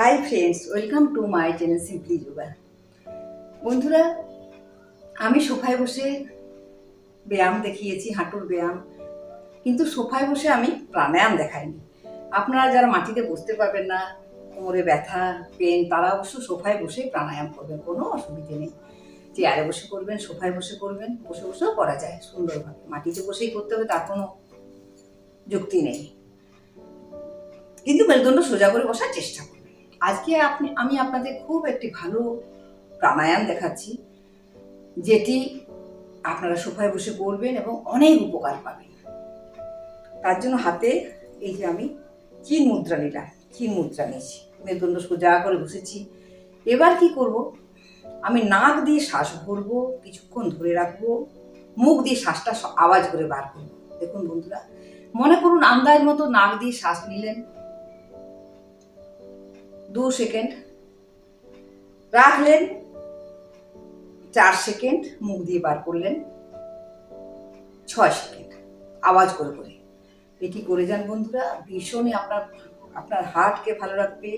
Hi friends welcome to my channel simply yoga বন্ধুরা, আমি সোফায় বসে ব্যায়াম দেখিয়েছি, হাঁটুর ব্যায়াম, কিন্তু সোফায় বসে আমি প্রাণায়াম দেখাইনি। আপনারা যারা মাটিতে বসতে পারবেন না, কোমরে ব্যথা পেন তারা অবশ্য সোফায় বসে প্রাণায়াম করবেন, কোনো অসুবিধে নেই। চেয়ারে বসে করবেন, সোফায় বসে করবেন, বসে বসেও করা যায় সুন্দরভাবে। মাটিতে বসেই করতে হবে, তার কোনো যুক্তি নেই। কিন্তু মেরুদণ্ড সোজা করে বসার চেষ্টা আজকে আপনি, আমি আপনাদের খুব একটি ভালো প্রাণায়াম দেখাচ্ছি, যেটি আপনারা সোফায় বসে করবেন এবং অনেক উপকার পাবেন। তার জন্য হাতে এই যে আমি চিন মুদ্রা নিলাম চিন মুদ্রা নিয়েছি। মেরুদণ্ড সোজা করে বসেছি। এবার কি করব? আমি নাক দিয়ে শ্বাস ভরবো, কিছুক্ষণ ধরে রাখব, মুখ দিয়ে শ্বাসটা আওয়াজ করে বার করব। দেখুন বন্ধুরা, মনে করুন আন্দাজ মতো নাক দিয়ে শ্বাস নিলেন। দু সেকেন্ড। রাখলেন, চার সেকেন্ড মুখ দিয়ে বার করলেন, ছয় সেকেন্ড, আওয়াজ করে করে। এটি করে যান বন্ধুরা, ভীষণই আপনার আপনার হার্টকে ভালো রাখবে,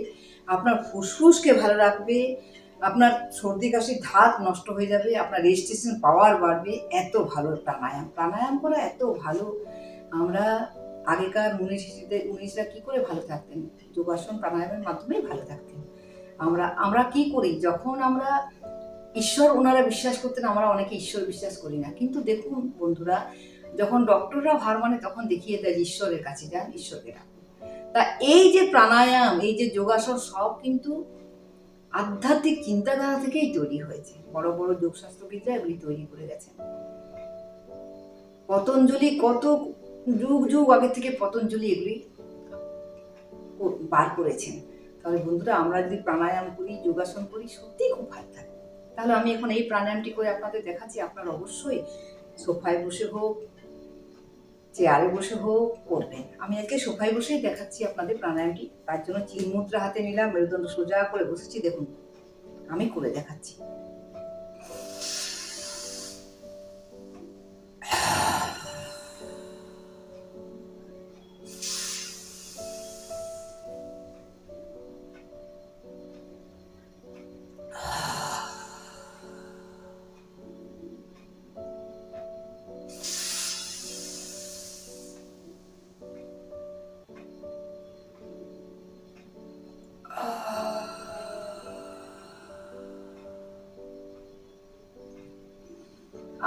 আপনার ফুসফুসকে ভালো রাখবে, আপনার সর্দি কাশির ধাত নষ্ট হয়ে যাবে, আপনার রেজিস্ট্রেশন পাওয়ার বাড়বে, এত ভালো প্রাণায়াম। প্রাণায়াম করা এত ভালো। আমরা আগেকার মুনি মুনিষরা কি করে ভালো থাকতেন? যোগাসন প্রাণায়ামের মাধ্যমেই ভালো থাকতেন। আমরা আমরা কি করি? যখন আমরা ঈশ্বর ওনারা বিশ্বাস করতেন, আমরা অনেকে ঈশ্বর বিশ্বাস করি না। কিন্তু দেখুন বন্ধুরা, যখন ডক্টররা হার মানে তখন দেখিয়ে দেয় ঈশ্বরের কাছে যান, ঈশ্বরকে তা এই যে প্রাণায়াম, এই যে যোগাসন সব কিন্তু আধ্যাত্মিক চিন্তাধারা থেকেই তৈরি হয়েছে। বড় বড় যোগশাস্ত্রবিদরা এগুলি তৈরি করে গেছেন। পতঞ্জলি কত যুগ যুগ আগে থেকে পতঞ্জলি এগুলি বার করেছেন। তাহলে বন্ধুরা, আমরা যদি প্রাণায়াম করি, যোগাসন করি, সত্যিই খুব ভালো থাকে। তাহলে আমি এখন এই প্রাণায়ামটি করে আপনাদের দেখাচ্ছি। আপনার অবশ্যই সোফায় বসে হোক, চেয়ারে বসে হোক, করবেন। আমি আজকে সোফায় বসেই দেখাচ্ছি আপনাদের প্রাণায়ামটি। তার জন্য চিন মুদ্রা হাতে নিলাম, মেরুদণ্ড সোজা করে বসেছি, দেখুন। আমি করে দেখাচ্ছি।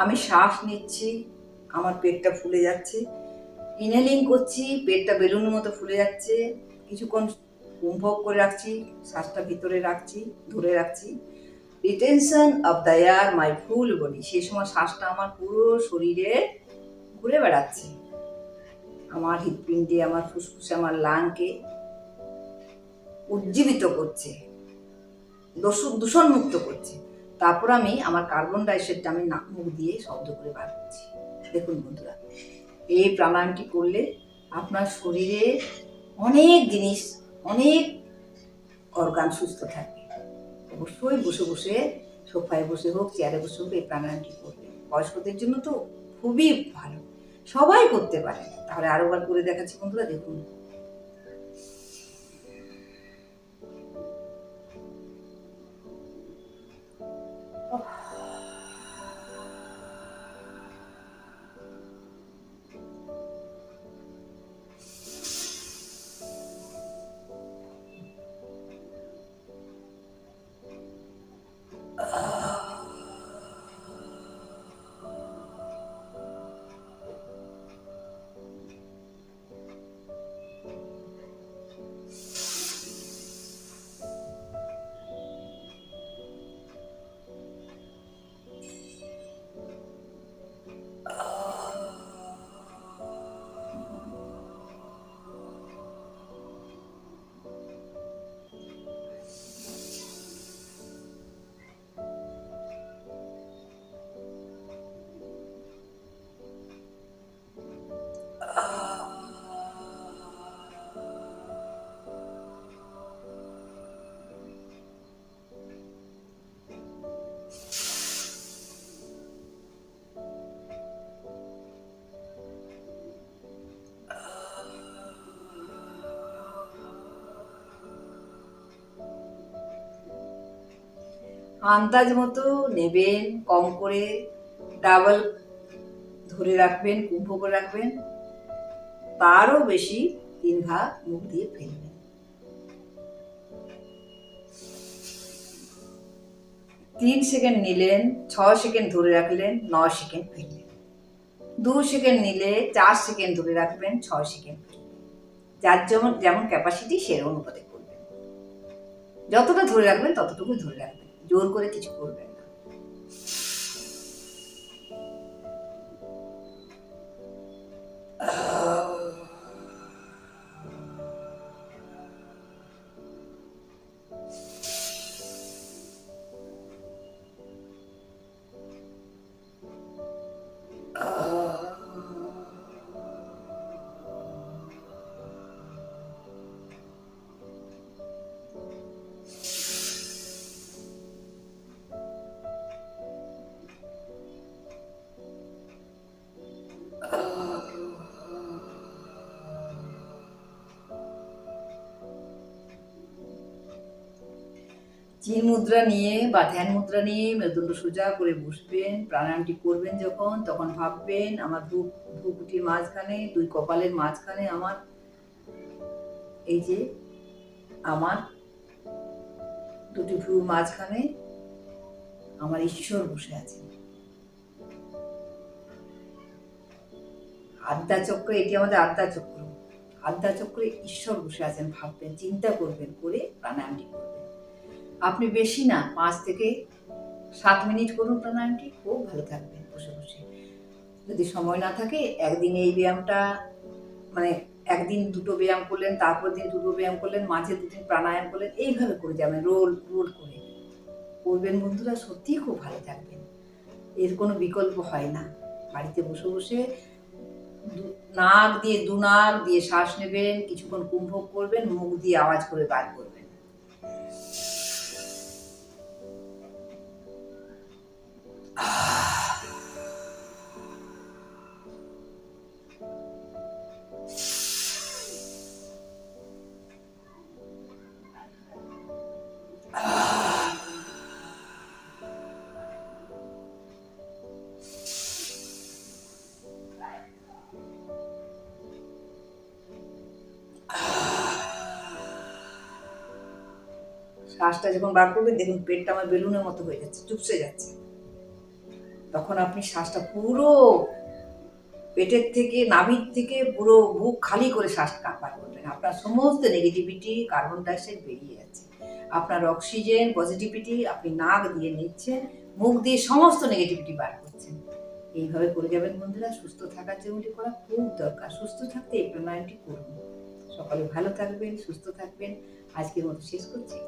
আমি শ্বাস নিচ্ছি, আমার পেটটা ফুলে যাচ্ছে। ইনহেলিং করছি, পেটটা বেলুনের মতো ফুলে যাচ্ছে। কিছুক্ষণ অনুভব করে রাখছি, শ্বাসটা ভিতরে রাখছি, ধরে রাখছি। Retention of the air my full body সেই সময় শ্বাসটা আমার পুরো শরীরে ঘুরে বেড়াচ্ছে। আমার হৃৎপিণ্ডে, আমার ফুসফুসে, আমার লাংকে উজ্জীবিত করছে দূষণ দূষণমুক্ত করছে। তারপর আমি আমার কার্বন ডাইঅক্সাইডটা আমি নাক মুখ দিয়ে শব্দ করে বার করছি। দেখুন বন্ধুরা, এই প্রাণায়ামটি করলে আপনার শরীরে অনেক জিনিস, অনেক অর্গান সুস্থ থাকবে অবশ্যই বসে বসে, সোফায় বসে হোক, চেয়ারে বসে হোক এই প্রাণায়ামটি করবে বয়স্কদের জন্য তো খুবই ভালো। সবাই করতে পারে। তাহলে আরও বার করে দেখাচ্ছি বন্ধুরা, দেখুন। আন্দাজ মতো নেবেন, কম করে ডাবল ধরে রাখবেন, কুম্ভ করে রাখবেন। তারও বেশি তিন ভাগ মুখ দিয়ে ফেলবেন। তিন সেকেন্ড নিলেন, ছ সেকেন্ড ধরে রাখলেন, ন সেকেন্ড ফেললেন। দু সেকেন্ড নিলে চার সেকেন্ড ধরে রাখবেন, ছ সেকেন্ড যার যেমন যেমন ক্যাপাসিটি সেরকম অনুপাতে করবেন। যতটা ধরে রাখবেন ততটুকু ধরে রাখবেন। জোর করে কিছু করবেন না। চিন মুদ্রা নিয়ে বা ধ্যান মুদ্রা নিয়ে মেরুদণ্ড সোজা করে বসবেন, প্রাণায়ামটি করবেন যখন, তখন ভাববেন, আমার ভূ ভূকুটির মাঝখানে, দুই কপালের মাঝখানে আমার, এই যে আমার দুটি ভ্রুর মাঝখানে আমার ঈশ্বর বসে আছে আদ্যা চক্র, এটি আমাদের আদ্যা চক্র। আদ্যা চক্রে ঈশ্বর বসে আছেন, ভাববেন, চিন্তা করবেন, করে প্রাণায়ামটি করবেন। আপনি বেশি না, পাঁচ থেকে সাত মিনিট করুন প্রাণায়ামটি। খুব ভালো থাকবেন, বসে বসে। যদি সময় না থাকে, একদিন এই ব্যায়ামটা মানে একদিন দুটো ব্যায়াম করলেন, তারপর দিন দুটো ব্যায়াম করলেন, মাঝে দুদিন প্রাণায়াম করলেন, এইভাবে করে যাবেন, রোল রোল করে। করবেন বন্ধুরা, সত্যিই খুব ভালো থাকবেন। এর কোনো বিকল্প হয় না। বাড়িতে বসে বসে নাক দিয়ে, দু নাক দিয়ে শ্বাস নেবেন, কিছুক্ষণ কুম্ভক করবেন, মুখ দিয়ে আওয়াজ করে বার করবেন। শ্বাসটা যখন বার করবেন দেখুন পেটটা আমার বেলুনের মতো হয়ে যাচ্ছে চুপসে যাচ্ছে। তখন আপনি শ্বাসটা পুরো পেটের থেকে, নাভির থেকে পুরো বুক খালি করে শ্বাসটা বার করবেন আপনার সমস্ত নেগেটিভিটি কার্বন ডাইঅক্সাইড বেরিয়ে যাচ্ছে। আপনার অক্সিজেন পজিটিভিটি আপনি নাক দিয়ে নিচ্ছেন, মুখ দিয়ে সমস্ত নেগেটিভিটি বার করছেন। এইভাবে করে যাবেন বন্ধুরা, সুস্থ থাকার জন্য করা খুব দরকার। সুস্থ থাকতে এই প্রাণায়ামটি করুন। সকালে ভালো থাকবেন, সুস্থ থাকবেন। আজকের মতো শেষ করছি।